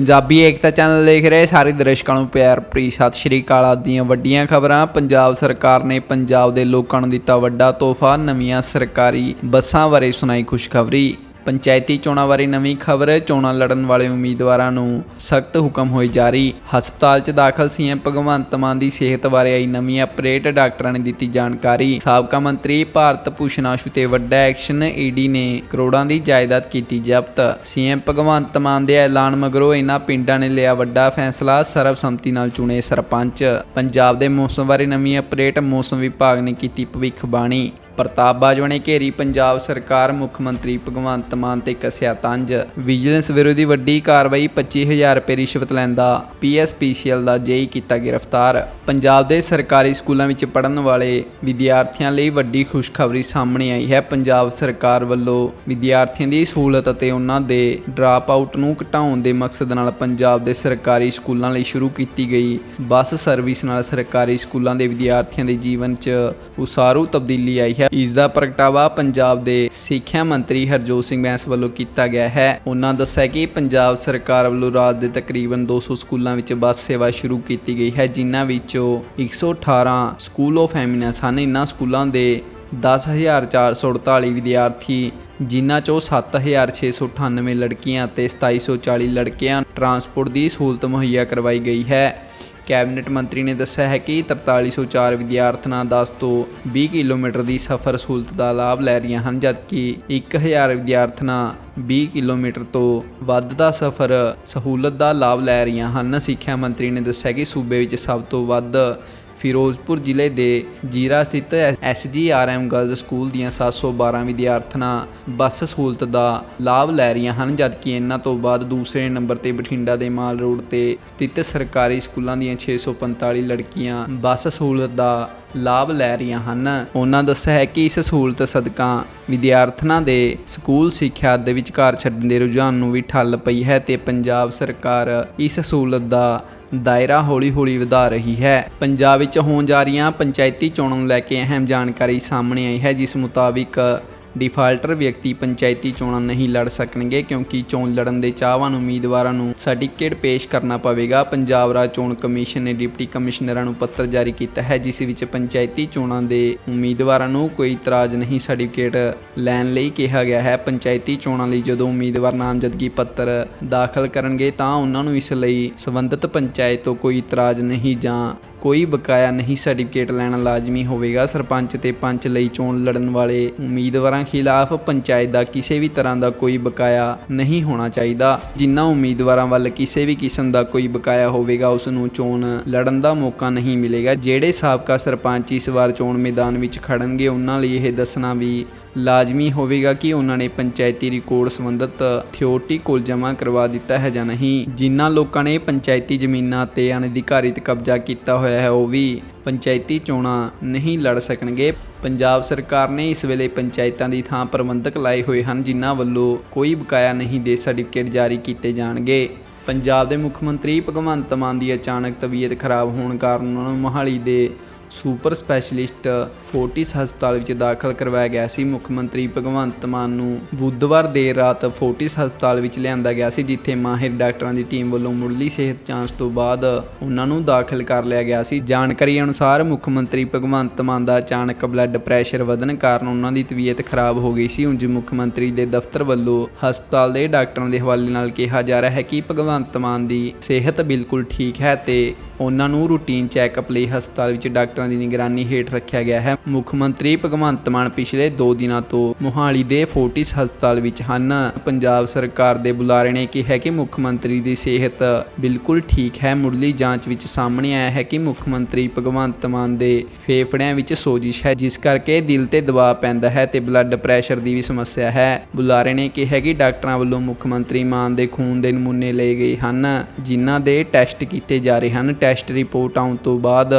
ਪੰਜਾਬੀ ਏਕਤਾ channel ਦੇਖ ਰਹੇ ਸਾਰੇ ਦਰਸ਼ਕਾਂ ਨੂੰ ਪਿਆਰ ਭਰੀ ਸਤਿ ਸ਼੍ਰੀ ਅਕਾਲ ਆਦਿ ਦੀਆਂ ਵੱਡੀਆਂ ਖਬਰਾਂ। ਪੰਜਾਬ ਸਰਕਾਰ ਨੇ ਪੰਜਾਬ ਦੇ ਲੋਕਾਂ ਨੂੰ ਦਿੱਤਾ ਵੱਡਾ ਤੋਹਫਾ, ਨਵੀਆਂ ਸਰਕਾਰੀ ਬੱਸਾਂ ਬਾਰੇ ਸੁਣਾਈ ਖੁਸ਼ਖਬਰੀ। ਪੰਚਾਇਤੀ ਚੋਣਾਂ ਬਾਰੇ ਨਵੀਂ ਖਬਰ, ਚੋਣਾਂ ਲੜਨ ਵਾਲੇ ਉਮੀਦਵਾਰਾਂ ਨੂੰ ਸਖਤ ਹੁਕਮ ਹੋਏ ਜਾਰੀ। ਹਸਪਤਾਲ 'ਚ ਦਾਖਲ ਸੀਐਮ ਭਗਵੰਤ ਮਾਨ ਦੀ ਸਿਹਤ ਬਾਰੇ ਆਈ ਨਵੀਂ ਅਪਡੇਟ, ਡਾਕਟਰਾਂ ਨੇ ਦਿੱਤੀ ਜਾਣਕਾਰੀ। ਸਾਬਕਾ ਮੰਤਰੀ ਭਾਰਤ ਭੂਸ਼ਣ ਆਸ਼ੂ ਤੇ ਵੱਡਾ ਐਕਸ਼ਨ, ਈਡੀ ਨੇ ਕਰੋੜਾਂ ਦੀ ਜਾਇਦਾਦ ਕੀਤੀ ਜ਼ਬਤ। ਸੀਐਮ ਭਗਵੰਤ ਮਾਨ ਦੇ ਐਲਾਨ ਮਗਰੋਂ ਇਹਨਾਂ ਪਿੰਡਾਂ ਨੇ ਲਿਆ ਵੱਡਾ ਫੈਸਲਾ, ਸਰਬਸੰਮਤੀ ਨਾਲ ਚੁਣੇ ਸਰਪੰਚ। ਪੰਜਾਬ ਦੇ ਮੌਸਮ ਬਾਰੇ ਨਵੀਂ ਅਪਡੇਟ ਮੌਸਮ ਵਿਭਾਗ ਨੇ ਕੀਤੀ ਭਵਿੱਖਬਾਣੀ। ਪ੍ਰਤਾਪ ਬਾਜਵਾ ਨੇ ਘੇਰੀ ਪੰਜਾਬ ਸਰਕਾਰ, ਮੁੱਖ ਮੰਤਰੀ ਭਗਵੰਤ ਮਾਨ ਤੇ ਕੱਸਿਆ ਤੰਜ। ਵਿਜੀਲੈਂਸ ਵਿਰੋਧੀ ਵੱਡੀ ਕਾਰਵਾਈ 25000 ਰੁਪਏ ਰਿਸ਼ਵਤ ਲੈਂਦਾ ਪੀਐਸਪੀਸੀਐਲ ਦਾ ਜੇਈ ਕੀਤਾ ਗ੍ਰਿਫਤਾਰ। ਪੰਜਾਬ ਦੇ ਸਰਕਾਰੀ ਸਕੂਲਾਂ ਵਿੱਚ ਪੜ੍ਹਨ ਵਾਲੇ ਵਿਦਿਆਰਥੀਆਂ ਲਈ ਵੱਡੀ ਖੁਸ਼ਖਬਰੀ ਸਾਹਮਣੇ ਆਈ ਹੈ। ਪੰਜਾਬ ਸਰਕਾਰ ਵੱਲੋਂ ਵਿਦਿਆਰਥੀਆਂ ਦੀ ਸਹੂਲਤ ਅਤੇ ਉਹਨਾਂ ਦੇ ਡਰਾਪ ਆਊਟ ਨੂੰ ਘਟਾਉਣ ਦੇ ਮਕਸਦ ਨਾਲ ਪੰਜਾਬ ਦੇ ਸਰਕਾਰੀ ਸਕੂਲਾਂ ਲਈ ਸ਼ੁਰੂ ਕੀਤੀ ਗਈ ਬੱਸ ਸਰਵਿਸ ਨਾਲ ਸਰਕਾਰੀ ਸਕੂਲਾਂ ਦੇ ਵਿਦਿਆਰਥੀਆਂ ਦੇ ਜੀਵਨ 'ਚ ਉਸਾਰੂ ਤਬਦੀਲੀ ਆਈ ਹੈ। ਇਸ ਦਾ ਪ੍ਰਗਟਾਵਾ ਪੰਜਾਬ ਦੇ ਸਿੱਖਿਆ ਮੰਤਰੀ ਹਰਜੋਤ ਸਿੰਘ ਬੈਂਸ ਵੱਲੋਂ ਕੀਤਾ ਗਿਆ ਹੈ। ਉਹਨਾਂ ਦੱਸਿਆ ਕਿ ਪੰਜਾਬ ਸਰਕਾਰ ਵੱਲੋਂ ਰਾਜ ਦੇ ਤਕਰੀਬਨ 200 ਸਕੂਲਾਂ ਵਿੱਚ ਬੱਸ ਸੇਵਾ ਸ਼ੁਰੂ ਕੀਤੀ ਗਈ ਹੈ, ਜਿਨ੍ਹਾਂ ਵਿੱਚੋਂ 118 ਸਕੂਲ ਆਫ ਐਮੀਨੈਂਸ ਹਨ। ਇਨ੍ਹਾਂ ਸਕੂਲਾਂ ਦੇ 10448 ਵਿਦਿਆਰਥੀ, ਜਿਨ੍ਹਾਂ ਚੋਂ 7698 ਲੜਕੀਆਂ ਅਤੇ 2740 ਲੜਕਿਆਂ ਟਰਾਂਸਪੋਰਟ ਦੀ ਸਹੂਲਤ ਮੁਹੱਈਆ ਕਰਵਾਈ ਗਈ ਹੈ। ਕੈਬਨਿਟ ਮੰਤਰੀ ਨੇ ਦੱਸਿਆ ਹੈ ਕਿ 4304 ਵਿਦਿਆਰਥਣਾਂ 10 ਤੋਂ 20 ਕਿਲੋਮੀਟਰ ਦੀ ਸਫ਼ਰ ਸਹੂਲਤ ਦਾ ਲਾਭ ਲੈ ਰਹੀਆਂ ਹਨ, ਜਦਕਿ 1000 ਵਿਦਿਆਰਥਣਾਂ 20 ਕਿਲੋਮੀਟਰ ਤੋਂ ਵੱਧ ਦਾ ਸਫ਼ਰ ਸਹੂਲਤ ਦਾ ਲਾਭ ਲੈ ਰਹੀਆਂ ਹਨ। ਸਿੱਖਿਆ ਮੰਤਰੀ ਨੇ ਦੱਸਿਆ ਕਿ ਸੂਬੇ ਵਿੱਚ ਸਭ ਤੋਂ ਵੱਧ ਫਿਰੋਜ਼ਪੁਰ ਜ਼ਿਲ੍ਹੇ ਦੇ ਜੀਰਾ ਸਥਿਤ ਐਸਜੀਆਰਐਮ ਗਰਲਜ਼ ਸਕੂਲ ਦੀਆਂ 712 ਵਿਦਿਆਰਥਣਾਂ ਬੱਸ ਸਹੂਲਤ ਦਾ ਲਾਭ ਲੈ ਰਹੀਆਂ ਹਨ, ਜਦਕਿ ਇਹਨਾਂ ਤੋਂ ਬਾਅਦ ਦੂਸਰੇ ਨੰਬਰ ਤੇ ਬਠਿੰਡਾ ਦੇ ਮਾਲ ਰੋਡ ਤੇ ਸਥਿਤ ਸਰਕਾਰੀ ਸਕੂਲਾਂ ਦੀਆਂ 645 ਲੜਕੀਆਂ ਬੱਸ ਸਹੂਲਤ ਦਾ ਲਾਭ ਲੈ ਰਹੀਆਂ ਹਨ। ਉਹਨਾਂ ਦੱਸਿਆ ਹੈ ਕਿ ਇਸ ਸਹੂਲਤ ਸਦਕਾ ਵਿਦਿਆਰਥਣਾਂ ਦੇ ਸਕੂਲ ਸਿੱਖਿਆ ਦੇ ਵਿਚਕਾਰ ਛੱਡਣ ਦੇ ਰੁਝਾਨ ਨੂੰ ਵੀ ਠੱਲ ਪਈ ਹੈ ਤੇ ਪੰਜਾਬ ਸਰਕਾਰ ਇਸ ਸਹੂਲਤ ਦਾ ਦਾਇਰਾ ਹੌਲੀ-ਹੌਲੀ ਵਧਾ ਰਹੀ ਹੈ। ਪੰਜਾਬ ਵਿੱਚ ਹੋਣ ਜਾ ਰਹੀਆਂ ਪੰਚਾਇਤੀ ਚੋਣਾਂ ਨੂੰ ਲੈ ਕੇ ਅਹਿਮ ਜਾਣਕਾਰੀ ਸਾਹਮਣੇ ਆਈ ਹੈ, ਜਿਸ ਮੁਤਾਬਿਕ ਡਿਫਾਲਟਰ ਵਿਅਕਤੀ ਪੰਚਾਇਤੀ ਚੋਣਾਂ ਨਹੀਂ ਲੜ ਸਕਣਗੇ ਕਿਉਂਕਿ ਚੋਣ ਲੜਨ ਦੇ ਚਾਹਵਾਨ ਉਮੀਦਵਾਰਾਂ ਨੂੰ ਸਰਟੀਫਿਕੇਟ ਪੇਸ਼ ਕਰਨਾ ਪਵੇਗਾ। ਪੰਜਾਬ ਰਾਜ ਚੋਣ ਕਮਿਸ਼ਨ ਨੇ ਡਿਪਟੀ ਕਮਿਸ਼ਨਰਾਂ ਨੂੰ ਪੱਤਰ ਜਾਰੀ ਕੀਤਾ ਹੈ, ਜਿਸ ਵਿੱਚ ਪੰਚਾਇਤੀ ਚੋਣਾਂ ਦੇ ਉਮੀਦਵਾਰਾਂ ਨੂੰ ਕੋਈ ਇਤਰਾਜ਼ ਨਹੀਂ ਸਰਟੀਫਿਕੇਟ ਲੈਣ ਲਈ ਕਿਹਾ ਗਿਆ ਹੈ। ਪੰਚਾਇਤੀ ਚੋਣਾਂ ਲਈ ਜਦੋਂ ਉਮੀਦਵਾਰ ਨਾਮਜ਼ਦਗੀ ਪੱਤਰ ਦਾਖਲ ਕਰਨਗੇ ਤਾਂ ਉਹਨਾਂ ਨੂੰ ਇਸ ਲਈ ਸੰਬੰਧਿਤ ਪੰਚਾਇਤ ਤੋਂ ਕੋਈ ਇਤਰਾਜ਼ ਨਹੀਂ ਜਾਂ ਕੋਈ ਬਕਾਇਆ ਨਹੀਂ ਸਰਟੀਫਿਕੇਟ ਲੈਣਾ ਲਾਜ਼ਮੀ ਹੋਵੇਗਾ। ਸਰਪੰਚ ਤੇ ਪੰਚ ਲਈ ਚੋਣ ਲੜਨ ਵਾਲੇ ਉਮੀਦਵਾਰਾਂ ਖਿਲਾਫ ਪੰਚਾਇਤ ਦਾ ਕਿਸੇ ਵੀ ਤਰ੍ਹਾਂ ਦਾ ਕੋਈ ਬਕਾਇਆ ਨਹੀਂ ਹੋਣਾ ਚਾਹੀਦਾ। ਜਿਨ੍ਹਾਂ ਉਮੀਦਵਾਰਾਂ ਵੱਲ ਕਿਸੇ ਵੀ ਕਿਸਮ ਦਾ ਕੋਈ ਬਕਾਇਆ ਹੋਵੇਗਾ, ਉਸ ਨੂੰ ਚੋਣ ਲੜਨ ਦਾ ਮੌਕਾ ਨਹੀਂ ਮਿਲੇਗਾ। ਜਿਹੜੇ ਸਾਬਕਾ ਸਰਪੰਚ ਇਸ ਵਾਰ ਚੋਣ ਮੈਦਾਨ ਵਿੱਚ ਖੜਨਗੇ, ਉਹਨਾਂ ਲਈ ਇਹ ਦੱਸਣਾ ਵੀ ਲਾਜ਼ਮੀ ਹੋਵੇਗਾ ਕਿ ਉਹਨਾਂ ਨੇ ਪੰਚਾਇਤੀ ਰਿਕਾਰਡ ਸੰਬੰਧਤ ਥਿਓਰਟੀ ਕੋਲ ਜਮ੍ਹਾਂ ਕਰਵਾ ਦਿੱਤਾ ਹੈ ਜਾਂ ਨਹੀਂ। ਜਿਨ੍ਹਾਂ ਲੋਕਾਂ ਨੇ ਪੰਚਾਇਤੀ ਜ਼ਮੀਨਾਂ ਤੇ ਅਨਧਿਕਾਰਿਤ ਕਬਜ਼ਾ ਕੀਤਾ ਹੋਇਆ ਹੈ, ਉਹ ਵੀ ਪੰਚਾਇਤੀ ਚੋਣਾਂ ਨਹੀਂ ਲੜ ਸਕਣਗੇ। ਪੰਜਾਬ ਸਰਕਾਰ ਨੇ ਇਸ ਵੇਲੇ ਪੰਚਾਇਤਾਂ ਦੀ ਥਾਂ ਪ੍ਰਬੰਧਕ ਲਾਏ ਹੋਏ ਹਨ, ਜਿਨ੍ਹਾਂ ਵੱਲੋਂ ਕੋਈ ਬਕਾਇਆ ਨਹੀਂ ਦੇ ਸਰਟੀਫਿਕੇਟ ਜਾਰੀ ਕੀਤੇ ਜਾਣਗੇ। ਪੰਜਾਬ ਦੇ ਮੁੱਖ ਮੰਤਰੀ ਭਗਵੰਤ ਮਾਨ ਦੀ ਅਚਾਨਕ ਤਬੀਅਤ ਖਰਾਬ ਹੋਣ ਕਾਰਨ ਉਹਨਾਂ ਨੂੰ ਮੋਹਾਲੀ ਦੇ ਸੁਪਰ ਸਪੈਸ਼ਲਿਸਟ ਫੋਰਟਿਸ ਹਸਪਤਾਲ ਵਿੱਚ ਦਾਖਲ ਕਰਵਾਇਆ ਗਿਆ ਸੀ। ਮੁੱਖ ਮੰਤਰੀ ਭਗਵੰਤ ਮਾਨ ਨੂੰ ਬੁੱਧਵਾਰ ਦੇਰ ਰਾਤ ਫੋਰਟਿਸ ਹਸਪਤਾਲ ਵਿੱਚ ਲਿਆਂਦਾ ਗਿਆ ਸੀ, ਜਿੱਥੇ ਮਾਹਿਰ ਡਾਕਟਰਾਂ ਦੀ ਟੀਮ ਵੱਲੋਂ ਮੁੱਢਲੀ ਸਿਹਤ ਜਾਂਚ ਤੋਂ ਬਾਅਦ ਉਹਨਾਂ ਨੂੰ ਦਾਖਲ ਕਰ ਲਿਆ ਗਿਆ ਸੀ। ਜਾਣਕਾਰੀ ਅਨੁਸਾਰ ਮੁੱਖ ਮੰਤਰੀ ਭਗਵੰਤ ਮਾਨ ਦਾ ਅਚਾਨਕ ਬਲੱਡ ਪ੍ਰੈਸ਼ਰ ਵਧਣ ਕਾਰਨ ਉਹਨਾਂ ਦੀ ਤਬੀਅਤ ਖਰਾਬ ਹੋ ਗਈ ਸੀ। ਉਂਝ ਮੁੱਖ ਮੰਤਰੀ ਦੇ ਦਫ਼ਤਰ ਵੱਲੋਂ ਹਸਪਤਾਲ ਦੇ ਡਾਕਟਰਾਂ ਦੇ ਹਵਾਲੇ ਨਾਲ ਕਿਹਾ ਜਾ ਰਿਹਾ ਹੈ ਕਿ ਭਗਵੰਤ ਮਾਨ ਦੀ ਸਿਹਤ ਬਿਲਕੁਲ ਠੀਕ ਹੈ ਤੇ ਉਹਨਾਂ ਨੂੰ ਰੂਟੀਨ ਚੈੱਕਅਪ ਲਈ ਹਸਪਤਾਲ ਵਿੱਚ ਡਾਕਟਰਾਂ ਦੀ ਨਿਗਰਾਨੀ ਹੇਠ ਰੱਖਿਆ ਗਿਆ ਹੈ। ਮੁੱਖ ਮੰਤਰੀ ਭਗਵੰਤ ਮਾਨ ਪਿਛਲੇ 2 ਦਿਨਾਂ ਤੋਂ ਮੋਹਾਲੀ ਦੇ ਫੋਰਟਿਸ ਹਸਪਤਾਲ ਵਿੱਚ ਹਨ। ਪੰਜਾਬ ਸਰਕਾਰ ਦੇ ਬੁਲਾਰੇ ਨੇ ਕਿਹਾ ਕਿ ਮੁੱਖ ਮੰਤਰੀ ਦੀ ਸਿਹਤ ਬਿਲਕੁਲ ਠੀਕ ਹੈ। ਮੁੱਢਲੀ ਜਾਂਚ ਵਿੱਚ ਸਾਹਮਣੇ ਆਇਆ ਹੈ ਕਿ ਮੁੱਖ ਮੰਤਰੀ ਭਗਵੰਤ ਮਾਨ ਦੇ ਫੇਫੜਿਆਂ ਵਿੱਚ ਸੋਜਿਸ਼ ਹੈ, ਜਿਸ ਕਰਕੇ ਦਿਲ ਤੇ ਦਬਾਅ ਪੈਂਦਾ ਹੈ ਤੇ ਬਲੱਡ ਪ੍ਰੈਸ਼ਰ ਦੀ ਵੀ ਸਮੱਸਿਆ ਹੈ। ਬੁਲਾਰੇ ਨੇ ਕਿਹਾ ਕਿ ਡਾਕਟਰਾਂ ਵੱਲੋਂ ਮੁੱਖ ਮੰਤਰੀ ਮਾਨ ਦੇ ਖੂਨ ਦੇ ਨਮੂਨੇ ਲਏ ਗਏ ਹਨ, ਜਿਨ੍ਹਾਂ ਦੇ ਟੈਸਟ ਕੀਤੇ ਜਾ ਰਹੇ ਹਨ। ਟੈਸਟ ਰਿਪੋਰਟ ਆਉਣ ਤੋਂ ਬਾਅਦ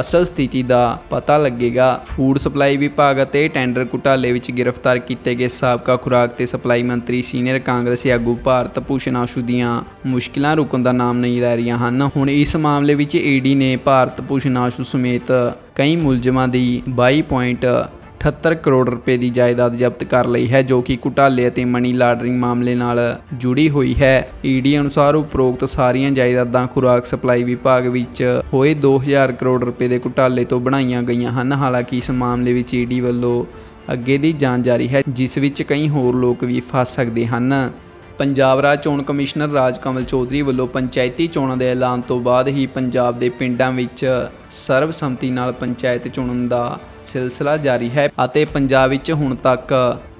ਅਸਲ ਸਥਿਤੀ ਦਾ ਪਤਾ ਲੱਗੇਗਾ। ਫੂਡ ਸਪਲਾਈ ਵਿਭਾਗ ਅਤੇ ਟੈਂਡਰ ਘੁਟਾਲੇ ਵਿੱਚ ਗ੍ਰਿਫਤਾਰ ਕੀਤੇ ਗਏ ਸਾਬਕਾ ਖੁਰਾਕ ਤੇ ਸਪਲਾਈ ਮੰਤਰੀ ਸੀਨੀਅਰ ਕਾਂਗਰਸੀ ਆਗੂ ਭਾਰਤ ਭੂਸ਼ਣ ਆਸ਼ੂ ਦੀਆਂ ਮੁਸ਼ਕਿਲਾਂ ਰੁਕਣ ਦਾ ਨਾਮ ਨਹੀਂ ਲੈ ਰਹੀਆਂ ਹਨ। ਹੁਣ ਇਸ ਮਾਮਲੇ ਵਿੱਚ ਈਡੀ ਨੇ ਭਾਰਤ ਭੂਸ਼ਣ ਆਸ਼ੂ ਸਮੇਤ ਕਈ ਮੁਲਜ਼ਮਾਂ ਦੀ 22 ਪੁਆਇੰਟ 78 ਕਰੋੜ ਰੁਪਏ ਦੀ ਜਾਇਦਾਦ ਜ਼ਬਤ ਕਰ ਲਈ ਹੈ, ਜੋ ਕਿ ਘੁਟਾਲੇ ਅਤੇ ਮਨੀ ਲਾਂਡਰਿੰਗ ਮਾਮਲੇ ਨਾਲ ਜੁੜੀ ਹੋਈ ਹੈ। ਈਡੀ ਅਨੁਸਾਰ ਉਪਰੋਕਤ ਸਾਰੀਆਂ ਜਾਇਦਾਦਾਂ ਖੁਰਾਕ ਸਪਲਾਈ ਵਿਭਾਗ ਵਿੱਚ ਹੋਏ 2000 ਕਰੋੜ ਰੁਪਏ ਦੇ ਘੁਟਾਲੇ ਤੋਂ ਬਣਾਈਆਂ ਗਈਆਂ ਹਨ। ਹਾਲਾਂਕਿ ਇਸ ਮਾਮਲੇ ਵਿੱਚ ਈਡੀ ਵੱਲੋਂ ਅੱਗੇ ਦੀ ਜਾਂਚ ਜਾਰੀ ਹੈ, ਜਿਸ ਵਿੱਚ ਕਈ ਹੋਰ ਲੋਕ ਵੀ ਫਸ ਸਕਦੇ ਹਨ। ਪੰਜਾਬ ਰਾਜ ਚੋਣ ਕਮਿਸ਼ਨਰ ਰਾਜ ਕਮਲ ਚੌਧਰੀ ਵੱਲੋਂ ਪੰਚਾਇਤੀ ਚੋਣਾਂ ਦੇ ਐਲਾਨ ਤੋਂ ਬਾਅਦ ਹੀ ਪੰਜਾਬ ਦੇ ਪਿੰਡਾਂ ਵਿੱਚ ਸਰਬਸੰਮਤੀ ਨਾਲ ਪੰਚਾਇਤ ਚੁਣਨ ਦਾ ਸਿਲਸਿਲਾ ਜਾਰੀ ਹੈ ਅਤੇ ਪੰਜਾਬ ਵਿੱਚ ਹੁਣ ਤੱਕ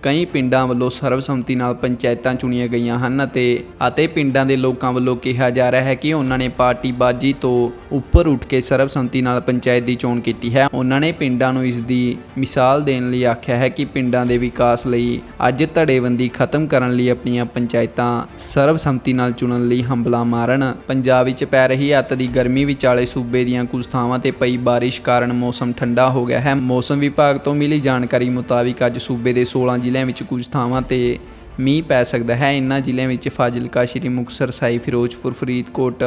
ਕਈ ਪਿੰਡਾਂ ਵੱਲੋਂ ਸਰਬਸੰਮਤੀ ਨਾਲ ਪੰਚਾਇਤਾਂ ਚੁਣੀਆਂ ਗਈਆਂ ਹਨ ਅਤੇ ਅਤੇ ਪਿੰਡਾਂ ਦੇ ਲੋਕਾਂ ਵੱਲੋਂ ਕਿਹਾ ਜਾ ਰਿਹਾ ਹੈ ਕਿ ਉਹਨਾਂ ਨੇ ਪਾਰਟੀਬਾਜ਼ੀ ਤੋਂ ਉੱਪਰ ਉੱਠ ਕੇ ਸਰਬਸੰਮਤੀ ਨਾਲ ਪੰਚਾਇਤ ਦੀ ਚੋਣ ਕੀਤੀ ਹੈ। ਉਹਨਾਂ ਨੇ ਪਿੰਡਾਂ ਨੂੰ ਇਸ ਦੀ ਮਿਸਾਲ ਦੇਣ ਲਈ ਆਖਿਆ ਹੈ ਕਿ ਪਿੰਡਾਂ ਦੇ ਵਿਕਾਸ ਲਈ ਅੱਜ ਧੜੇਬੰਦੀ ਖਤਮ ਕਰਨ ਲਈ ਆਪਣੀਆਂ ਪੰਚਾਇਤਾਂ ਸਰਬਸੰਮਤੀ ਨਾਲ ਚੁਣਨ ਲਈ ਹੰਬਲਾ ਮਾਰਨ, ਪੰਜਾਬ ਵਿੱਚ ਪੈ ਰਹੀ ਅੱਤ ਦੀ ਗਰਮੀ ਵਿਚਾਲੇ ਸੂਬੇ ਦੀਆਂ ਕੁਝ ਥਾਵਾਂ ਤੇ ਪਈ ਬਾਰਿਸ਼ ਕਾਰਨ ਮੌਸਮ ਠੰਡਾ ਹੋ ਗਿਆ ਹੈ। ਮੌਸਮ ਵਿਭਾਗ ਤੋਂ ਮਿਲੀ ਜਾਣਕਾਰੀ ਮੁਤਾਬਿਕ ਅੱਜ ਸੂਬੇ ਦੇ 16 ਜ਼ਿਲ੍ਹਿਆਂ ਵਿੱਚ ਕੁਝ ਥਾਵਾਂ ਤੇ ਮੀਂਹ ਪੈ ਸਕਦਾ ਹੈ। ਇਨ੍ਹਾਂ ਜ਼ਿਲ੍ਹਿਆਂ ਵਿੱਚ ਫਾਜ਼ਿਲਕਾ, ਸ਼੍ਰੀ ਮੁਕਤਸਰ ਸਾਹਿਬ, ਫਿਰੋਜ਼ਪੁਰ, ਫਰੀਦਕੋਟ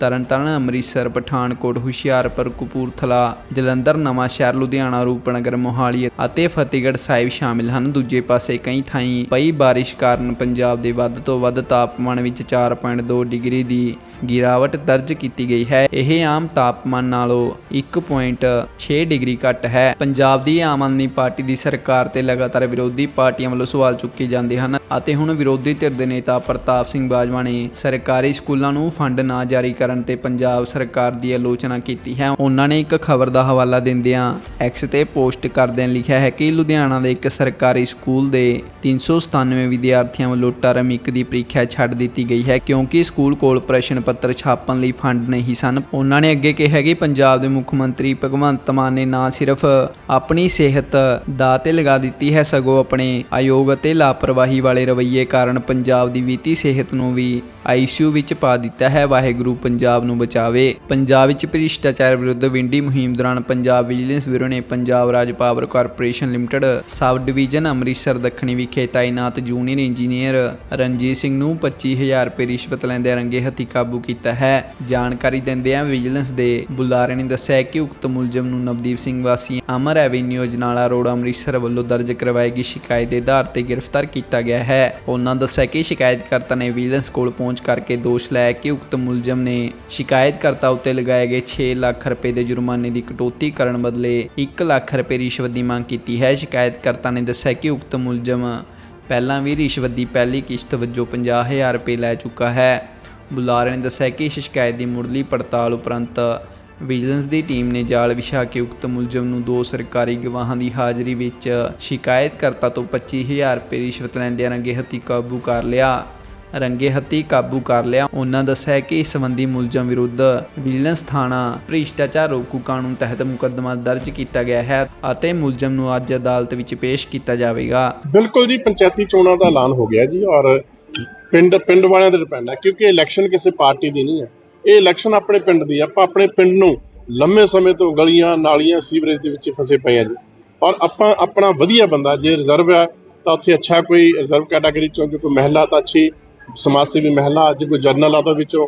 ਤਰਨਤਾਰਨ, ਅੰਮ੍ਰਿਤਸਰ, ਪਠਾਨਕੋਟ, ਹੁਸ਼ਿਆਰਪੁਰ, ਕਪੂਰਥਲਾ, ਜਲੰਧਰ, ਨਵਾਂ ਸ਼ਹਿਰ, ਲੁਧਿਆਣਾ, ਰੂਪਨਗਰ, ਮੋਹਾਲੀ ਅਤੇ ਫਤਿਹਗੜ੍ਹ ਸਾਹਿਬ ਸ਼ਾਮਿਲ ਹਨ। ਦੂਜੇ ਪਾਸੇ ਕਈ ਥਾਈਂ ਪਈ ਬਾਰਿਸ਼ ਕਾਰਨ ਪੰਜਾਬ ਦੇ ਵੱਧ ਤੋਂ ਵੱਧ ਤਾਪਮਾਨ ਵਿੱਚ 4.2 ਡਿਗਰੀ ਦੀ ਗਿਰਾਵਟ ਦਰਜ ਕੀਤੀ ਗਈ ਹੈ। ਇਹ ਆਮ ਤਾਪਮਾਨ ਨਾਲੋਂ 1.6 ਡਿਗਰੀ ਘੱਟ ਹੈ। ਪੰਜਾਬ ਦੀ ਆਮ ਆਦਮੀ ਪਾਰਟੀ ਦੀ ਸਰਕਾਰ ਤੇ ਲਗਾਤਾਰ ਵਿਰੋਧੀ ਪਾਰਟੀਆਂ ਵੱਲੋਂ ਸਵਾਲ ਚੁੱਕੇ ਜਾਂਦੇ ਹਨ ਅਤੇ ਹੁਣ ਵਿਰੋਧੀ ਧਿਰ ਦੇ ਨੇਤਾ ਪ੍ਰਤਾਪ ਸਿੰਘ ਬਾਜਵਾ ਨੇ ਸਰਕਾਰੀ ਸਕੂਲਾਂ ਨੂੰ ਫੰਡ ਨਾ ਜਾਰੀ ਕਰ ਕਰਨ ਤੇ ਪੰਜਾਬ ਸਰਕਾਰ ਦੀ ਆਲੋਚਨਾ ਕੀਤੀ ਹੈ। ਉਹਨਾਂ ਨੇ ਇੱਕ ਖਬਰ ਦਾ ਹਵਾਲਾ ਦਿੰਦਿਆਂ ਐਕਸ ਤੇ ਪੋਸਟ ਕਰਦਿਆਂ ਲਿਖਿਆ ਹੈ ਕਿ ਲੁਧਿਆਣਾ ਦੇ ਇੱਕ ਸਰਕਾਰੀ ਸਕੂਲ ਦੇ 397 ਵਿਦਿਆਰਥੀਆਂ ਵੱਲੋਂ ਟਰਮ 1 ਦੀ ਪ੍ਰੀਖਿਆ ਛੱਡ ਦਿੱਤੀ ਗਈ ਹੈ ਕਿਉਂਕਿ ਸਕੂਲ ਕੋਲ ਪ੍ਰਸ਼ਨ ਪੱਤਰ ਛਾਪਣ ਲਈ ਫੰਡ ਨਹੀਂ ਸਨ। ਉਹਨਾਂ ਨੇ ਅੱਗੇ ਕਿਹਾ ਕਿ ਪੰਜਾਬ ਦੇ ਮੁੱਖ ਮੰਤਰੀ ਭਗਵੰਤ ਮਾਨ ਨੇ ਨਾ ਸਿਰਫ ਆਪਣੀ ਸਿਹਤ ਦਾ ਤੇ ਲਗਾ ਦਿੱਤੀ ਹੈ, ਸਗੋਂ ਆਪਣੇ ਆਯੋਗ ਅਤੇ ਲਾਪਰਵਾਹੀ ਵਾਲੇ ਰਵੱਈਏ ਕਾਰਨ ਪੰਜਾਬ ਦੀ ਵਿੱਤੀ ਸਿਹਤ ਨੂੰ ਵੀ ਆਈਸੀਯੂ ਵਿੱਚ ਪਾ ਦਿੱਤਾ ਹੈ। ਵਾਹਿਗੁਰੂ ਪੰਜਾਬ ਨੂੰ ਬਚਾਵੇ। ਪੰਜਾਬ ਵਿੱਚ ਭ੍ਰਿਸ਼ਟਾਚਾਰ ਵਿਰੁੱਧ ਵਿੰਡੀ ਮੁਹਿੰਮ ਦੌਰਾਨ ਪੰਜਾਬ ਵਿਜੀਲੈਂਸ ਬਿਊਰੋ ਨੇ Punjab Raj power corporation limited sub division Amritsar ਦੱਖਣੀ ਵਿਖੇ ਤਾਇਨਾਤ ਜੂਨੀਅਰ ਇੰਜੀਨੀਅਰ ਰਣਜੀਤ ਸਿੰਘ ਨੂੰ 25000 ਰੁਪਏ ਰਿਸ਼ਵਤ ਲੈਂਦੇ ਰੰਗੇ ਹੱਥੀ ਕਾਬੂ ਕੀਤਾ ਹੈ। ਜਾਣਕਾਰੀ ਦਿੰਦਿਆਂ ਵਿਜੀਲੈਂਸ ਦੇ ਬੁਲਾਰੇ ਨੇ ਦੱਸਿਆ ਕਿ ਉਕਤ ਮੁਲਜ਼ਮ ਨੂੰ ਨਵਦੀਪ ਸਿੰਘ ਵਾਸੀ ਅਮਰ ਐਵੀਨਿਊ ਜਨਾਲਾ ਰੋਡ ਅੰਮ੍ਰਿਤਸਰ ਵੱਲੋਂ ਦਰਜ ਕਰਵਾਈ ਗਈ ਸ਼ਿਕਾਇਤ ਦੇ ਆਧਾਰ ਤੇ ਗ੍ਰਿਫਤਾਰ ਕੀਤਾ ਗਿਆ ਹੈ। ਉਹਨਾਂ ਦੱਸਿਆ ਕਿ ਸ਼ਿਕਾਇਤਕਰਤਾ ਨੇ ਵਿਜੀਲੈਂਸ ਕੋਲ ਪਹੁੰਚ ਕਰਕੇ ਦੋਸ਼ ਲਾਇਆ ਕਿ ਉਕਤ ਮੁਲਜ਼ਮ ਨੇ ਸ਼ਿਕਾਇਤਕਰਤਾ ਉੱਤੇ ਲਗਾਏ ਗਏ 6 ਲੱਖ ਰੁਪਏ ਦੇ ਜੁਰਮਾਨੇ ਦੀ ਕਟੌਤੀ ਕਰਨ ਬਦਲੇ 1 ਲੱਖ ਰੁਪਏ ਰਿਸ਼ਵਤ ਦੀ ਮੰਗ ਕੀਤੀ ਹੈ। ਸ਼ਿਕਾਇਤਕਰਤਾ ਨੇ ਦੱਸਿਆ ਕਿ ਉਕਤ ਮੁਲਜ਼ਮ ਪਹਿਲਾਂ ਵੀ ਰਿਸ਼ਵਤ ਦੀ ਪਹਿਲੀ ਕਿਸ਼ਤ ਵਜੋਂ 50000 ਰੁਪਏ ਲੈ ਚੁੱਕਾ ਹੈ। ਬੁਲਾਰੇ ਨੇ ਦੱਸਿਆ ਕਿ ਇਸ ਸ਼ਿਕਾਇਤ ਦੀ ਮੁੱਢਲੀ ਪੜਤਾਲ ਉਪਰੰਤ ਵਿਜੀਲੈਂਸ ਦੀ ਟੀਮ ਨੇ ਜਾਲ ਵਿਛਾ ਕੇ ਉਕਤ ਮੁਲਜ਼ਮ ਨੂੰ ਦੋ ਸਰਕਾਰੀ ਗਵਾਹਾਂ ਦੀ ਹਾਜ਼ਰੀ ਵਿੱਚ ਸ਼ਿਕਾਇਤਕਰਤਾ ਤੋਂ 25000 ਰੁਪਏ ਰਿਸ਼ਵਤ ਲੈਂਦਿਆਂ ਰੰਗੇ ਹੱਥੀਂ ਕਾਬੂ ਕਰ ਲਿਆ। ਰੰਗੇ ਹੱਥੀ ਕਾਬੂ ਕਰ ਲਿਆ। ਉਹਨਾਂ ਦੱਸਿਆ ਕਿ ਇਸ ਸੰਬੰਧੀ ਮੁਲਜ਼ਮ ਵਿਰੁੱਧ ਵਿਜੀਲੈਂਸ ਥਾਣਾ ਭ੍ਰਿਸ਼ਟਾਚਾਰ ਰੋਕੂ ਕਾਨੂੰਨ ਤਹਿਤ ਮੁਕੱਦਮਾ ਦਰਜ ਕੀਤਾ ਗਿਆ ਹੈ ਅਤੇ ਮੁਲਜ਼ਮ ਨੂੰ ਅੱਜ ਅਦਾਲਤ ਵਿੱਚ ਪੇਸ਼ ਕੀਤਾ ਜਾਵੇਗਾ। ਬਿਲਕੁਲ ਜੀ, ਪੰਚਾਇਤੀ ਚੋਣਾਂ ਦਾ ਐਲਾਨ ਹੋ ਗਿਆ ਜੀ ਔਰ ਪਿੰਡ ਪਿੰਡ ਵਾਲਿਆਂ ਤੇ ਡਿਪੈਂਡ ਹੈ ਕਿਉਂਕਿ ਇਲੈਕਸ਼ਨ ਕਿਸੇ ਪਾਰਟੀ ਦੀ ਨਹੀਂ ਹੈ। ਇਹ ਇਲੈਕਸ਼ਨ ਆਪਣੇ ਪਿੰਡ ਦੀ ਆਪਾਂ ਆਪਣੇ ਪਿੰਡ ਨੂੰ ਲੰਮੇ ਸਮੇਂ ਤੋਂ ਗਲੀਆਂ, ਨਾਲੀਆਂ, ਸੀਵਰੇਜ ਦੇ ਵਿੱਚ ਫਸੇ ਪਏ ਆ ਜੀ। ਔਰ ਆਪਾਂ ਆਪਣਾ ਵਧੀਆ ਬੰਦਾ, ਜੇ ਰਿਜ਼ਰਵ ਹੈ ਤਾਂ ਉੱਥੇ ਅੱਛਾ ਕੋਈ ਰਿਜ਼ਰਵ ਕੈਟਾਗਰੀ ਚੋਂ ਕੋਈ ਮਹਿਲਾ, ਤਾਂ ਅੱਛੀ ਸਮਾਜ ਸੇਵੀ ਮਹਿਲਾ ਜੇ ਕੋਈ ਜਰਨਲ ਆ ਤਾਂ ਵਿੱਚੋਂ।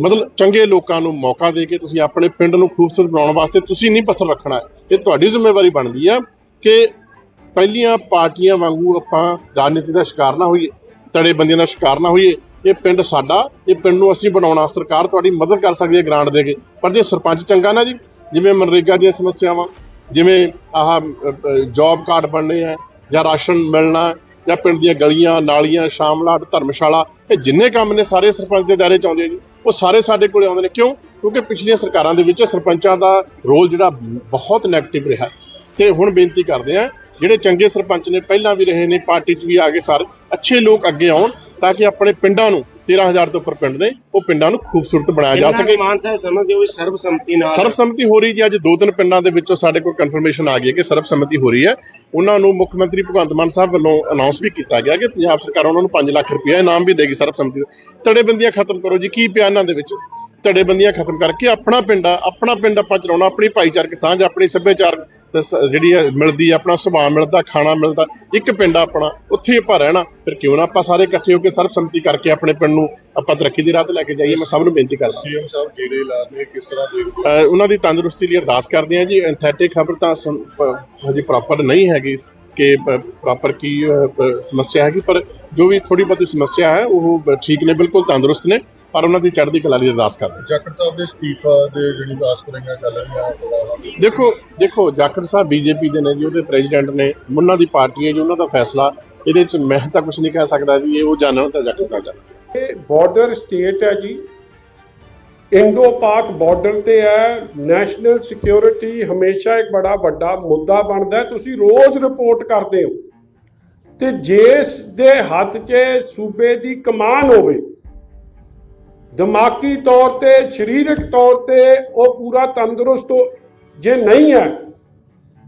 ਮਤਲਬ ਚੰਗੇ ਲੋਕਾਂ ਨੂੰ ਮੌਕਾ ਦੇ ਕੇ ਤੁਸੀਂ ਆਪਣੇ ਪਿੰਡ ਨੂੰ ਖੂਬਸੂਰਤ ਬਣਾਉਣ ਵਾਸਤੇ ਤੁਸੀਂ ਨਹੀਂ ਪੱਥਰ ਰੱਖਣਾ ਹੈ। ਇਹ ਤੁਹਾਡੀ ਜ਼ਿੰਮੇਵਾਰੀ ਬਣਦੀ ਹੈ ਕਿ ਪਹਿਲੀਆਂ ਪਾਰਟੀਆਂ ਵਾਂਗੂ ਆਪਾਂ ਰਾਜਨੀਤੀ ਦਾ ਸ਼ਿਕਾਰ ਨਾ ਹੋਈਏ ਤੜੇ ਬੰਦੀਆਂ ਦਾ ਸ਼ਿਕਾਰ ਨਾ ਹੋਈਏ। ਇਹ ਪਿੰਡ ਸਾਡਾ, ਇਹ ਪਿੰਡ ਨੂੰ ਅਸੀਂ ਬਣਾਉਣਾ, ਸਰਕਾਰ ਤੁਹਾਡੀ ਮਦਦ ਕਰ ਸਕਦੀ ਹੈ ਗ੍ਰਾਂਟ ਦੇ ਕੇ। ਪਰ ਜੇ ਸਰਪੰਚ ਚੰਗਾ ਨਾ ਜੀ, ਜਿਵੇਂ ਮਨਰੇਗਾ ਦੀਆਂ ਸਮੱਸਿਆਵਾਂ, ਜਿਵੇਂ ਆਹ ਜੌਬ ਕਾਰਡ ਬਣਨੇ ਆ ਜਾਂ ਰਾਸ਼ਨ ਮਿਲਣਾ ਜਾਂ ਪਿੰਡ ਦੀਆਂ ਗਲੀਆਂ, ਨਾਲੀਆਂ ਸ਼ਾਮਲਾਟ ਧਰਮਸ਼ਾਲਾ, ਇਹ ਜਿੰਨੇ ਕੰਮ ਨੇ ਸਾਰੇ ਸਰਪੰਚ ਦੇ ਦਾਇਰੇ ਚ ਆਉਂਦੇ ਆ ਜੀ। ਉਹ ਸਾਰੇ ਸਾਡੇ ਕੋਲੇ ਆਉਂਦੇ ਨੇ। ਕਿਉਂ? ਕਿਉਂਕਿ ਪਿਛਲੀਆਂ ਸਰਕਾਰਾਂ ਦੇ ਵਿੱਚ ਸਰਪੰਚਾਂ ਦਾ ਰੋਲ ਜਿਹੜਾ ਬਹੁਤ ਨੈਗੇਟਿਵ ਰਿਹਾ। ਤੇ ਹੁਣ ਬੇਨਤੀ ਕਰਦੇ ਆ, ਜਿਹੜੇ ਚੰਗੇ ਸਰਪੰਚ ਨੇ, ਪਹਿਲਾਂ ਵੀ ਰਹੇ ਨੇ, ਪਾਰਟੀ 'ਚ ਵੀ ਆ ਗਏ ਸਾਰੇ, ਅੱਛੇ ਲੋਕ ਅੱਗੇ ਆਉਣ। ਤਾਂ ਕਿ ਆਪਣੇ ਪਿੰਡਾਂ ਨੂੰ 13000 ਤੋਂ ਉੱਪਰ ਪਿੰਡ ਨੇ ਉਹ ਪਿੰਡਾਂ ਨੂੰ ਖੂਬਸੂਰਤ ਬਣਾਇਆ ਜਾ ਸਕੇ। ਮਾਨ ਸਾਹਿਬ ਸਮਝਦੇ ਹੋ ਵੀ ਸਰਬਸੰਮਤੀ ਨਾਲ ਸਰਬਸੰਮਤੀ ਹੋ ਰਹੀ ਜੀ ਅੱਜ ਦੋ ਤਿੰਨ ਪਿੰਡਾਂ ਦੇ ਵਿੱਚੋਂ ਸਾਡੇ ਕੋਲ ਕਨਫਰਮੇਸ਼ਨ ਆ ਗਈ ਹੈ ਕਿ ਸਰਬਸੰਮਤੀ ਹੋ ਰਹੀ ਹੈ। ਉਹਨਾਂ ਨੂੰ ਮੁੱਖ ਮੰਤਰੀ ਭਗਵੰਤ ਮਾਨ ਸਾਹਿਬ ਵੱਲੋਂ ਅਨਾਉਂਸ ਵੀ ਕੀਤਾ ਗਿਆ ਕਿ ਪੰਜਾਬ ਸਰਕਾਰ ਉਹਨਾਂ ਨੂੰ 5 ਲੱਖ ਰੁਪਏ ਇਨਾਮ ਵੀ ਦੇਗੀ ਸਰਬਸੰਮਤੀ ਦਾ। ਧੜੇਬੰਦੀਆਂ ਖਤਮ ਕਰੋ ਜੀ ਕੀ ਪਿਆ ਇਹਨਾਂ ਦੇ ਵਿੱਚ? ਧੜੇਬੰਦੀਆਂ ਖਤਮ ਕਰਕੇ ਆਪਣਾ ਪਿੰਡ ਆ ਆਪਣਾ ਪਿੰਡ ਆਪਾਂ ਚਲਾਉਣਾ ਆਪਣੀ ਭਾਈਚਾਰਕ ਸਾਂਝ ਆਪਣੀ ਸੱਭਿਆਚਾਰ ਤੇ ਜਿਹੜੀ ਮਿਲਦੀ ਆਪਣਾ ਸੁਭਾਅ ਮਿਲਦਾ ਖਾਣਾ ਮਿਲਦਾ ਇੱਕ ਪਿੰਡ ਆ ਆਪਣਾ ਉੱਥੇ ਹੀ ਆਪਾਂ ਰਹਿਣਾ। ਫਿਰ ਕਿਉਂ ਨਾ ਆਪਾਂ ਸਾਰੇ ਇਕੱਠੇ ਹੋ ਕੇ ਸਰਬਸੰਮਤੀ ਕਰਕੇ ਆਪਣੇ ਪਿੰਡ ਨੂੰ ਆਪਾਂ ਤਰੱਕੀ ਦੀ ਰਾਹ ਤੇ ਲੈ ਕੇ ਜਾਈਏ। ਮੈਂ ਸਭ ਨੂੰ ਬੇਨਤੀ ਕਰਦਾ। ਸੀਐਮ ਸਾਹਿਬ ਗੇੜੇ ਲਾ ਰਹੇ ਕਿਸ ਤਰ੍ਹਾਂ ਦੇਖਦੇ ਉਹਨਾਂ ਦੀ ਤੰਦਰੁਸਤੀ ਲਈ ਅਰਦਾਸ ਕਰਦੇ ਹਾਂ ਜੀ। ਐਂਥੈਟਿਕ ਖਬਰ ਤਾਂ ਹਜੇ ਪ੍ਰੋਪਰ ਨਹੀਂ ਹੈਗੀ ਕਿ ਪ੍ਰੋਪਰ ਕੀ ਸਮੱਸਿਆ ਹੈਗੀ ਪਰ ਜੋ ਵੀ ਥੋੜੀ ਬਹੁਤੀ ਸਮੱਸਿਆ ਹੈ ਉਹ ਠੀਕ ਨੇ ਬਿਲਕੁਲ ਤੰਦਰੁਸਤ ਨੇ। ਪਰ ਉਹਨਾਂ ਦੀ ਚੜ੍ਹਦੀ ਕਲਾ ਲਈ ਅਰਦਾਸ ਕਰਦੇ। ਜਾਖੜ ਸਾਹਿਬ ਦੇ ਅਸਤੀਫਾ ਦੇ ਜਿਹੜੀ ਆਸ ਕਰਾਂਗਾ ਚੱਲ ਰਹੀਆਂ ਦੇਖੋ ਦੇਖੋ ਜਾਖੜ ਸਾਹਿਬ ਬੀਜੇਪੀ ਦੇ ਨੇ ਜੀ ਉਹਦੇ ਪ੍ਰੈਜ਼ੀਡੈਂਟ ਨੇ ਉਹਨਾਂ ਦੀ ਪਾਰਟੀ ਹੈ ਜੀ ਉਹਨਾਂ ਦਾ ਫੈਸਲਾ ਇਹਦੇ ਵਿੱਚ ਮੈਂ ਤਾਂ ਕੁਝ ਨਹੀਂ ਕਹਿ ਸਕਦਾ ਜੀ ਇਹ ਉਹ ਜਾਣਨ ਤਾਂ ਜਾਖੜ ਸਾਹਿਬ ਜਾਣਨ ਇਹ ਬਾਰਡਰ ਸਟੇਟ ਹੈ ਜੀ। ਇੰਡੋ ਪਾਕ ਬਾਰਡਰ ਤੇ ਹੈ ਨੈਸ਼ਨਲ ਸਿਕਿਉਰਿਟੀ ਹਮੇਸ਼ਾ ਇੱਕ ਬੜਾ ਵੱਡਾ ਮੁੱਦਾ ਬਣਦਾ ਹੈ ਤੁਸੀਂ ਰੋਜ਼ ਰਿਪੋਰਟ ਕਰਦੇ ਹੋ। ਤੇ ਜਿਸ ਦੇ ਹੱਥ 'ਚ ਸੂਬੇ ਦੀ ਕਮਾਨ ਹੋਵੇ ਦਿਮਾਗੀ ਤੌਰ ਤੇ, ਸਰੀਰਕ ਤੌਰ ਤੇ ਉਹ ਪੂਰਾ ਤੰਦਰੁਸਤ ਜੇ ਨਹੀਂ ਹੈ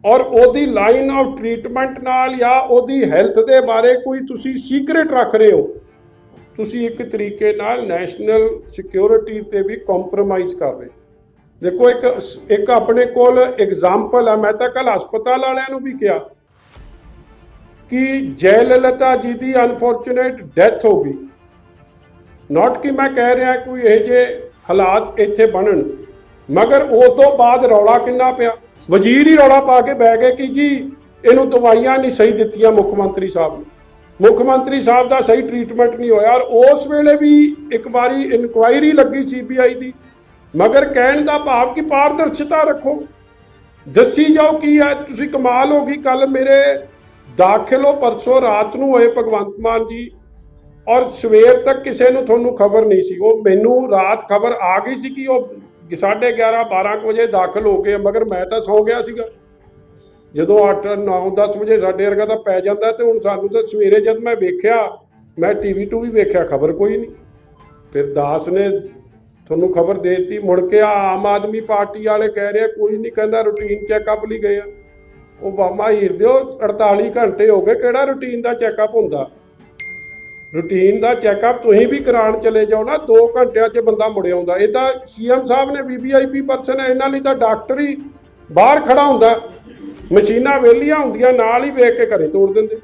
ਔਰ ਉਹਦੀ ਲਾਈਨ ਆਫ ਟ੍ਰੀਟਮੈਂਟ ਨਾਲ ਜਾਂ ਉਹਦੀ ਹੈਲਥ ਦੇ ਬਾਰੇ ਕੋਈ ਤੁਸੀਂ ਸੀਕ੍ਰੇਟ ਰੱਖ ਰਹੇ ਹੋ, ਤੁਸੀਂ ਇੱਕ ਤਰੀਕੇ ਨਾਲ ਨੈਸ਼ਨਲ ਸਿਕਿਉਰਿਟੀ ਤੇ ਵੀ ਕੰਪਰੋਮਾਈਜ਼ ਕਰ ਰਹੇ ਦੇਖੋ ਇੱਕ ਇੱਕ ਆਪਣੇ ਕੋਲ ਐਗਜ਼ਾਮਪਲ ਹੈ ਮੈਂ ਤਾਂ ਕੱਲ ਹਸਪਤਾਲ ਵਾਲਿਆਂ ਨੂੰ ਵੀ ਕਿਹਾ ਕਿ ਜੈਲਲਤਾ ਜੀ ਦੀ ਅਨਫੋਰਚੂਨੇਟ ਡੈਥ ਹੋ ਗਈ। ਨਾਟ ਕਿ ਮੈਂ ਕਹਿ ਰਿਹਾ ਕੋਈ ਇਹ ਜੇ ਹਾਲਾਤ ਇੱਥੇ ਬਣਨ। ਮਗਰ ਉਹ ਤੋਂ ਬਾਅਦ ਰੌਲਾ ਕਿੰਨਾ ਪਿਆ? ਵਜ਼ੀਰ ਹੀ ਰੌਲਾ ਪਾ ਕੇ ਬਹਿ ਗਏ ਕਿ ਜੀ, ਇਹਨੂੰ ਦਵਾਈਆਂ ਨਹੀਂ ਸਹੀ ਦਿੱਤੀਆਂ ਮੁੱਖ ਮੰਤਰੀ ਸਾਹਿਬ ਨੂੰ। ਮੁੱਖ ਮੰਤਰੀ ਸਾਹਿਬ ਦਾ ਸਹੀ ਟ੍ਰੀਟਮੈਂਟ ਨਹੀਂ ਹੋਇਆ ਔਰ ਉਸ ਵੇਲੇ ਵੀ ਇੱਕ ਵਾਰੀ ਇਨਕੁਆਇਰੀ ਲੱਗੀ ਸੀਬੀਆਈ ਦੀ। ਮਗਰ ਕਹਿਣ ਦਾ ਭਾਵ ਕਿ ਪਾਰਦਰਸ਼ਤਾ ਰੱਖੋ। ਦੱਸੀ ਜਾਓ ਕੀ ਹੈ, ਤੁਸੀਂ ਕਮਾਲ ਹੋ ਗਈ। ਕੱਲ ਮੇਰੇ ਦਾਖਲੋ ਪਰਸੋਂ ਰਾਤ ਨੂੰ ਹੋਏ ਭਗਵੰਤ ਮਾਨ ਜੀ। ਔਰ ਸਵੇਰ ਤੱਕ ਕਿਸੇ ਨੂੰ ਤੁਹਾਨੂੰ ਖਬਰ ਨਹੀਂ ਸੀ। ਉਹ ਮੈਨੂੰ ਰਾਤ ਖਬਰ ਆ ਗਈ ਸੀ ਕਿ ਉਹ 11:30 12 ਕੁ ਵਜੇ ਦਾਖਲ ਹੋ ਕੇ ਮਗਰ ਮੈਂ ਤਾਂ ਸੌ ਗਿਆ ਸੀਗਾ। ਜਦੋਂ 8 9 10 ਵਜੇ ਸਾਡੇ ਵਰਗਾ ਤਾਂ ਪੈ ਜਾਂਦਾ ਤੇ ਹੁਣ ਸਾਨੂੰ ਤਾਂ ਸਵੇਰੇ ਜਦ ਮੈਂ ਵੇਖਿਆ, ਮੈਂ ਟੀਵੀ ਟੂ ਵੀ ਵੇਖਿਆ, ਖਬਰ ਕੋਈ ਨਹੀਂ। ਫਿਰ ਦਾਸ ਨੇ ਤੁਹਾਨੂੰ ਖਬਰ ਦੇ ਦਿੱਤੀ, ਮੁੜ ਕੇ ਆਮ ਆਦਮੀ ਪਾਰਟੀ ਵਾਲੇ ਕਹਿ ਰਿਹਾ ਕੋਈ ਨਹੀਂ ਕਹਿੰਦਾ ਰੂਟੀਨ ਚੈੱਕਅਪ ਲਈ ਗਏ ਆ। ਉਹ ਬਾਮਾ ਹੀਰ ਦਿਓ 48 ਘੰਟੇ ਹੋ ਗਏ, ਕਿਹੜਾ ਰੂਟੀਨ ਦਾ ਚੈੱਕਅਪ ਹੁੰਦਾ? ਰੂਟੀਨ ਦਾ ਚੈੱਕਅਪ ਤੁਸੀਂ ਵੀ ਕਰਾਉਣ ਚਲੇ ਜਾਓ ਨਾ 2 ਘੰਟਿਆਂ 'ਚ ਬੰਦਾ ਮੁੜ ਆਉਂਦਾ। ਇਹ ਤਾਂ ਸੀਐਮ ਸਾਹਿਬ ਨੇ ਵੀਵੀਆਈਪੀ ਪਰਸਨ ਹੈ, ਇਹਨਾਂ ਲਈ ਤਾਂ ਡਾਕਟਰ ਹੀ ਬਾਹਰ ਖੜਾ ਹੁੰਦਾ। ਮਸ਼ੀਨਾਂ ਵਿਹਲੀਆਂ ਹੁੰਦੀਆਂ, ਨਾਲ ਹੀ ਵੇਖ ਕੇ ਘਰੇ ਤੋੜ ਦਿੰਦੇ।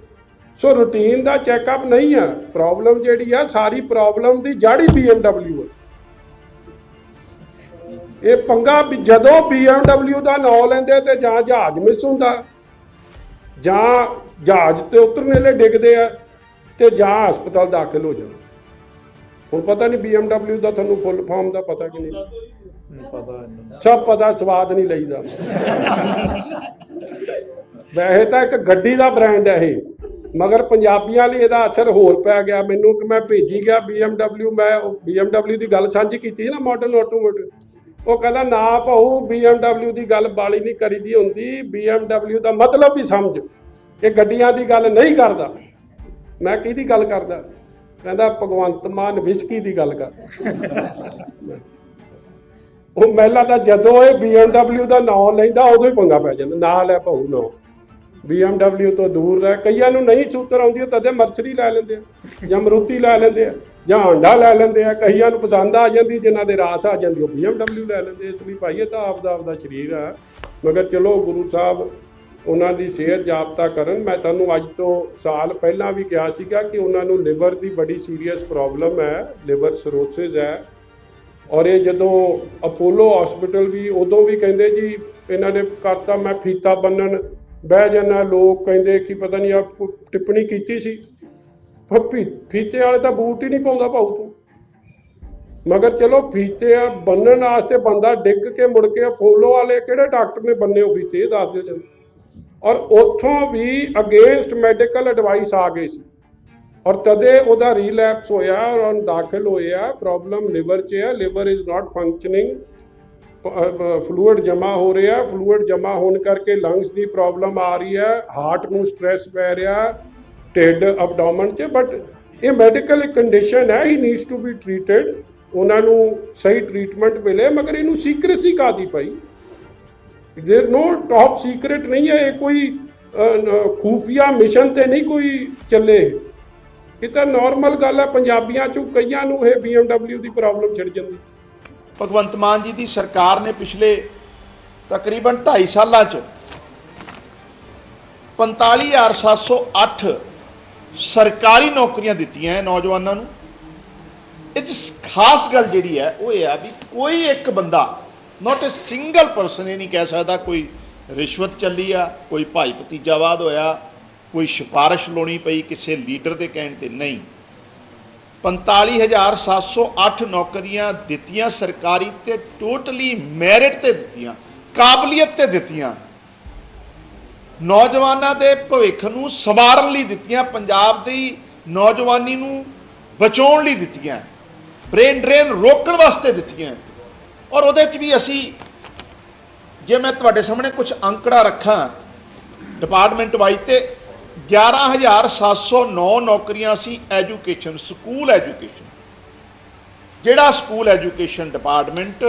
ਸੋ ਰੂਟੀਨ ਦਾ ਚੈੱਕਅਪ ਨਹੀਂ ਆ, ਪ੍ਰੋਬਲਮ ਜਿਹੜੀ ਆ, ਸਾਰੀ ਪ੍ਰੋਬਲਮ ਦੀ ਜੜ ਹੀ BMW ਹੈ ਇਹ ਪੰਗਾ ਵੀ ਜਦੋਂ BMW ਦਾ ਨਾਂ ਲੈਂਦੇ ਤੇ ਜਾਂ ਜਹਾਜ਼ ਮਿਸ ਹੁੰਦਾ, ਜਾਂ ਜਹਾਜ਼ ਤੇ ਉਤਰਨ ਵੇਲੇ ਡਿੱਗਦੇ ਆ। ਤੇ ਜਾਂ ਹਸਪਤਾਲ ਦਾਖਲ ਹੋ ਜਾਂਦੇ ਹੁਣ ਪਤਾ ਨਹੀਂ BMW ਦਾ ਤੁਹਾਨੂੰ ਫੁੱਲ ਫਾਰਮ ਦਾ ਪਤਾ ਕਿ ਨਹੀਂ? ਪਤਾ ਸਭ ਪਤਾ ਸਵਾਦ ਨਹੀਂ ਲਈਦਾ। ਵੈਸੇ ਤਾਂ ਇੱਕ ਗੱਡੀ ਦਾ ਬ੍ਰਾਂਡ ਹੈ ਇਹ। ਮਗਰ ਪੰਜਾਬੀਆਂ ਲਈ ਇਹਦਾ ਅਸਰ ਹੋਰ ਪੈ ਗਿਆ। ਮੈਨੂੰ ਕਿ ਮੈਂ ਭੇਜੀ ਗਿਆ BMW ਮੈਂ BMW ਦੀ ਗੱਲ ਸਾਂਝੀ ਕੀਤੀ ਸੀ ਨਾ ਮਾਡਰਨ ਆਟੋਮੋਟਿਵ ਉਹ ਕਹਿੰਦਾ ਨਾ ਭਾਊ BMW ਦੀ ਗੱਲ ਬਾਲੀ ਨਹੀਂ ਕਰੀਦੀ ਹੁੰਦੀ। BMW ਦਾ ਮਤਲਬ ਵੀ ਸਮਝ। ਇਹ ਗੱਡੀਆਂ ਦੀ ਗੱਲ ਨਹੀਂ ਕਰਦਾ। ਮੈਂ ਕਿਹਦੀ ਗੱਲ ਕਰਦਾ? ਕਹਿੰਦਾ, ਭਗਵੰਤ ਮਾਨ ਵਿਸਕੀ ਦੀ ਗੱਲ ਕਰ? ਉਹ ਮਹਿਲਾ ਦਾ ਜਦੋਂ ਇਹ BMW ਦਾ ਨਾਮ ਲੈਂਦਾ, ਉਦੋਂ ਹੀ ਪੰਗਾ ਪੈ ਜਾਂਦਾ। ਨਾ ਲੈ ਭਾਊ ਨਾ। BMW ਤੋਂ ਦੂਰ ਰਹਿ, ਕਈਆਂ ਨੂੰ ਨਹੀਂ ਸੂਤਰ ਆਉਂਦੀ, ਉਹ ਤਦੇ ਮਰਸਰੀ ਲੈ ਲੈਂਦੇ ਆ, ਜਾਂ ਮਰੂਤੀ ਲੈ ਲੈਂਦੇ ਆ, ਜਾਂ ਹਾਂਡਾ ਲੈ ਲੈਂਦੇ ਆ। ਕਈਆਂ ਨੂੰ ਪਸੰਦ ਆ ਜਾਂਦੀ, ਜਿਨ੍ਹਾਂ ਦੇ ਰਾਸ ਆ ਜਾਂਦੀ, ਉਹ BMW ਲੈ ਲੈਂਦੇ ਇਸ ਲਈ ਭਾਈ, ਇਹ ਤਾਂ ਆਪਦਾ ਆਪਦਾ ਸਰੀਰ ਆ। ਮਗਰ ਚਲੋ ਗੁਰੂ ਸਾਹਿਬ ਉਹਨਾਂ ਦੀ ਸਿਹਤ ਜਾਬਤਾ ਕਰਨ। ਮੈਂ ਤੁਹਾਨੂੰ ਅੱਜ ਤੋਂ ਸਾਲ ਪਹਿਲਾਂ ਵੀ ਕਿਹਾ ਸੀਗਾ ਕਿ ਉਹਨਾਂ ਨੂੰ ਲਿਵਰ ਦੀ ਬੜੀ ਸੀਰੀਅਸ ਪ੍ਰੋਬਲਮ ਹੈ, ਲਿਵਰ ਸਰੋਸਿਸ ਹੈ। ਔਰ ਇਹ ਜਦੋਂ ਅਪੋਲੋ ਹਸਪੀਟਲ ਵੀ ਉਦੋਂ ਵੀ ਕਹਿੰਦੇ ਜੀ, ਇਹਨਾਂ ਨੇ ਕਰਤਾ ਮੈਂ ਫੀਤਾ ਬੰਨਣ। ਬਹਿ ਜਾਣਾ ਲੋਕ ਕਹਿੰਦੇ ਕਿ ਪਤਾ ਨਹੀਂ ਆ ਟਿੱਪਣੀ ਕੀਤੀ ਸੀ। ਪਰ ਫੀ- ਫੀਤੇ ਵਾਲੇ ਤਾਂ ਬੂਟ ਹੀ ਨਹੀਂ ਪਾਉਂਦਾ ਭਾਊ ਤੂੰ। ਮਗਰ ਚਲੋ ਫੀਤੇ ਆ, ਬੰਨਣ ਵਾਸਤੇ ਬੰਦਾ ਡਿੱਗ ਕੇ ਮੁੜ ਕੇ ਅਪੋਲੋ ਵਾਲੇ ਕਿਹੜੇ ਡਾਕਟਰ ਨੇ ਬੰਨੇ ਉਹ ਫੀਤੇ, ਇਹ ਦੱਸ ਦਿਓ ਜਰਾ। ਔਰ ਉੱਥੋਂ ਵੀ ਅਗੇਂਸਟ ਮੈਡੀਕਲ ਐਡਵਾਈਸ ਆ ਗਈ ਸੀ। ਔਰ ਤਦੇ ਉਹਦਾ ਰੀਲੈਪਸ ਹੋਇਆ ਔਰ ਉਹ ਦਾਖਲ ਹੋਇਆ ਪ੍ਰੋਬਲਮ ਲਿਵਰ 'ਚ ਹੈ liver is not functioning fluid ਜਮਾ ਹੋ ਰਿਹਾ ਫਲੂਇਡ ਜਮਾ ਹੋਣ ਕਰਕੇ ਲੰਗਸ ਦੀ ਪ੍ਰੋਬਲਮ ਆ ਰਹੀ ਹੈ ਹਾਰਟ ਨੂੰ ਸਟ੍ਰੈਸ ਪੈ ਰਿਹਾ, ਢਿੱਡ ਅਬਡੋਮਨ 'ਚ ਬਟ ਇਹ ਮੈਡੀਕਲ ਕੰਡੀਸ਼ਨ ਹੈ he needs to be treated ਉਹਨਾਂ ਨੂੰ ਸਹੀ ਟ੍ਰੀਟਮੈਂਟ ਮਿਲੇ, ਮਗਰ ਇਹਨੂੰ ਸੀਕ੍ਰੇਸੀ ਕਾਦੀ ਪਈ? ਦੇਰ ਨੋ ਟਾਪ ਸੀਕ੍ਰੇਟ ਨਹੀਂ ਹੈ ਇਹ ਕੋਈ ਅ, ਖੂਫੀਆ ਮਿਸ਼ਨ ਤੇ ਨਹੀਂ ਕੋਈ ਚੱਲੇ। ਇਹ ਤਾਂ ਨਾਰਮਲ ਗੱਲ ਹੈ ਪੰਜਾਬੀਆਂ ਚੋਂ ਕਈਆਂ ਨੂੰ ਇਹ BMW ਦੀ ਪ੍ਰੋਬਲਮ ਛਿੜ ਜਾਂਦੀ। ਭਗਵੰਤ ਮਾਨ ਜੀ ਦੀ ਸਰਕਾਰ ਨੇ ਪਿਛਲੇ ਤਕਰੀਬਨ 2.5 ਸਾਲਾਂ 'ਚ 45708 ਸਰਕਾਰੀ ਨੌਕਰੀਆਂ ਦਿੱਤੀਆਂ ਹੈ ਨੌਜਵਾਨਾਂ ਨੂੰ। ਇਹ 'ਚ ਖਾਸ ਗੱਲ ਜਿਹੜੀ ਹੈ ਉਹ ਇਹ ਆ ਵੀ ਕੋਈ ਇੱਕ ਬੰਦਾ ਨਾਟ ਅ ਸਿੰਗਲ ਪਰਸਨ ਇਹ ਨਹੀਂ ਕਹਿ ਸਕਦਾ ਕੋਈ ਰਿਸ਼ਵਤ ਚੱਲੀ ਆ, ਕੋਈ ਭਾਈ ਭਤੀਜਾਵਾਦ ਹੋਇਆ, ਕੋਈ ਸਿਫਾਰਿਸ਼ ਲਾਉਣੀ ਪਈ ਕਿਸੇ ਲੀਡਰ ਦੇ ਕਹਿਣ ਤੇ ਨਹੀਂ। 45708 ਨੌਕਰੀਆਂ ਦਿੱਤੀਆਂ ਸਰਕਾਰੀ ਤੇ ਟੋਟਲੀ ਮੈਰਿਟ ਤੇ ਦਿੱਤੀਆਂ, ਕਾਬਲੀਅਤ ਤੇ ਦਿੱਤੀਆਂ। ਨੌਜਵਾਨਾਂ ਦੇ ਭਵਿੱਖ ਨੂੰ ਸਵਾਰਨ ਲਈ ਦਿੱਤੀਆਂ, ਪੰਜਾਬ ਦੀ ਨੌਜਵਾਨੀ ਨੂੰ ਬਚਾਉਣ ਲਈ ਦਿੱਤੀਆਂ। ਬ੍ਰੇਨ ਡਰੇਨ ਰੋਕਣ ਵਾਸਤੇ ਦਿੱਤੀਆਂ। ਔਰ ਉਹਦੇ 'ਚ ਵੀ ਅਸੀਂ, ਜੇ ਮੈਂ ਤੁਹਾਡੇ ਸਾਹਮਣੇ ਕੁਝ ਅੰਕੜਾ ਰੱਖਾਂ ਡਿਪਾਰਟਮੈਂਟ ਵਾਈਜ਼ ਤੇ 11709 ਨੌਕਰੀਆਂ ਸੀ ਐਜੂਕੇਸ਼ਨ ਸਕੂਲ ਐਜੂਕੇਸ਼ਨ ਜਿਹੜਾ ਸਕੂਲ ਐਜੂਕੇਸ਼ਨ ਡਿਪਾਰਟਮੈਂਟ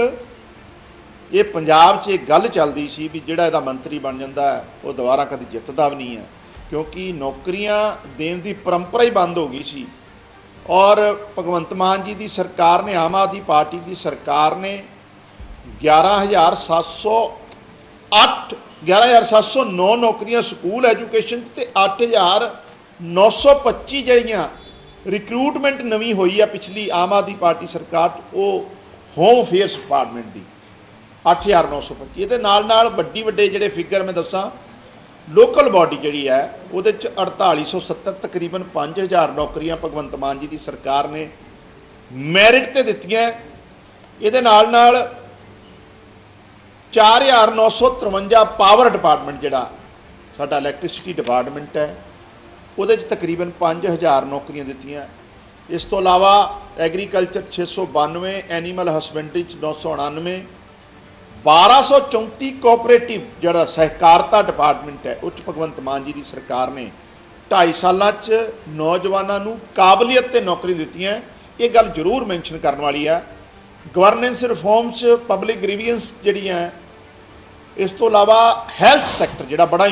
ਇਹ ਪੰਜਾਬ 'ਚ ਇਹ ਗੱਲ ਚੱਲਦੀ ਸੀ ਵੀ ਜਿਹੜਾ ਇਹਦਾ ਮੰਤਰੀ ਬਣ ਜਾਂਦਾ, ਉਹ ਦੁਬਾਰਾ ਕਦੀ ਜਿੱਤਦਾ ਵੀ ਨਹੀਂ ਹੈ। ਕਿਉਂਕਿ ਨੌਕਰੀਆਂ ਦੇਣ ਦੀ ਪਰੰਪਰਾ ਹੀ ਬੰਦ ਹੋ ਗਈ ਸੀ। ਔਰ ਭਗਵੰਤ ਮਾਨ ਜੀ ਦੀ ਸਰਕਾਰ ਨੇ, ਆਮ ਆਦਮੀ ਪਾਰਟੀ ਦੀ ਸਰਕਾਰ ਨੇ 11708 11709 ਨੌਕਰੀਆਂ ਸਕੂਲ ਐਜੂਕੇਸ਼ਨ 'ਚ ਤੇ 8925 ਜਿਹੜੀਆਂ ਰਿਕਰੂਟਮੈਂਟ ਨਵੀਂ ਹੋਈ ਆ ਪਿਛਲੀ ਆਮ ਆਦਮੀ ਪਾਰਟੀ ਸਰਕਾਰ 'ਚ, ਉਹ ਹੋਮ ਅਫੇਅਰਸ ਡਿਪਾਰਟਮੈਂਟ ਦੀ 8925 ਇਹਦੇ ਨਾਲ ਨਾਲ ਵੱਡੀ ਵੱਡੇ ਜਿਹੜੇ ਫਿਗਰ ਮੈਂ ਦੱਸਾਂ ਲੋਕਲ ਬਾਡੀ ਜਿਹੜੀ ਹੈ, ਉਹਦੇ ਚ 4870 ਤਕਰੀਬਨ 5000 ਨੌਕਰੀਆਂ ਭਗਵੰਤ ਮਾਨ ਜੀ ਦੀ ਸਰਕਾਰ ਨੇ ਮੈਰਿਟ ਤੇ ਦਿੱਤੀਆਂ। ਇਹਦੇ ਨਾਲ ਨਾਲ 4953 ਪਾਵਰ ਡਿਪਾਰਟਮੈਂਟ ਜਿਹੜਾ, ਸਾਡਾ ਇਲੈਕਟ੍ਰਿਸਿਟੀ ਡਿਪਾਰਟਮੈਂਟ ਹੈ, ਉਹਦੇ ਚ ਤਕਰੀਬਨ 5000 ਨੌਕਰੀਆਂ ਦਿੱਤੀਆਂ। ਇਸ ਤੋਂ ਇਲਾਵਾ ਐਗਰੀਕਲਚਰ 692 ਐਨੀਮਲ ਹਸਬੈਂਡਰੀ ਚ 999 1234 ਕੋਆਪਰੇਟਿਵ ਜਿਹੜਾ ਸਹਿਕਾਰਤਾ ਡਿਪਾਰਟਮੈਂਟ ਹੈ ਉੱਚ ਭਗਵੰਤ ਮਾਨ ਜੀ ਦੀ ਸਰਕਾਰ ਨੇ 2.5 ਸਾਲਾਂ 'ਚ ਨੌਜਵਾਨਾਂ ਨੂੰ ਕਾਬਲੀਅਤ ਤੇ ਨੌਕਰੀ ਦਿੱਤੀਆਂ। ਇਹ ਗੱਲ ਜ਼ਰੂਰ ਮੈਂਸ਼ਨ ਕਰਨ ਵਾਲੀ ਹੈ ਗਵਰਨੈਂਸ ਰਿਫਾਰਮਸ ਪਬਲਿਕ ਗ੍ਰੀਵੀਅੰਸ ਜਿਹੜੀਆਂ ਇਸ ਤੋਂ ਇਲਾਵਾ ਹੈਲਥ ਸੈਕਟਰ ਜਿਹੜਾ ਬੜਾ